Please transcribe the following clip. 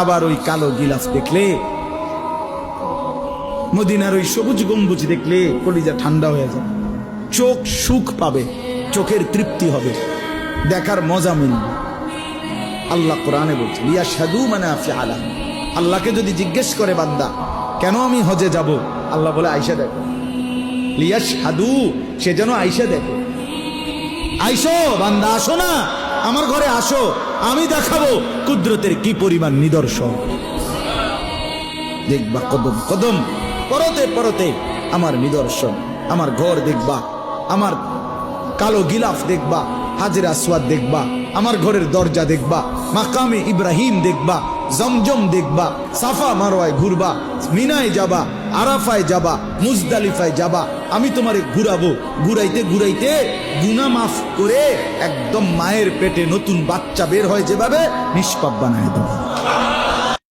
আবার ওই কালো গিলাফ দেখলে, মদিনার ওই সবুজ গম্বুজ দেখলে কলিজা ঠান্ডা হয়ে যাবে। চোখ সুখ পাবে, চোখের তৃপ্তি হবে, দেখার মজা মিলবে। আল্লাহ কোরআনে বলছে ইয়া সাধু মানে আফি আলা আল্লাহকে যদি জিজ্ঞেস করে বান্দা, কেন আমি হজে যাব? আল্লাহ বলে আইসা দেখো। লিয়া সাধু সে যেন আইসা দেখো। আইসো বান্দা, আসো না। আমার ঘরে আসো, আমি দেখাবো কুদরতের কি পরিমাণ নিদর্শন। দেখবা কদম কদম, পরতে পরতে আমার নিদর্শন। আমার ঘর দেখবা, আমার কালো গিলাফ দেখবা, হাজিরা আসওয়াদ দেখবা, আমার ঘরের দরজা দেখবা মাকামে ইব্রাহিম দেখবা, জমজম দেখবা, সাফা মারোয়ায় ঘুরবা, মিনায় যাবা, আরাফায় যাবা, মুজদালিফায় যাবা, আমি তোমারে ঘুরাবো। ঘুরাইতে ঘুরাইতে গুনা মাফ করে একদম মায়ের পেটে নতুন বাচ্চা বের হয় যেভাবে নিষ্পাপ বানায় দেবো।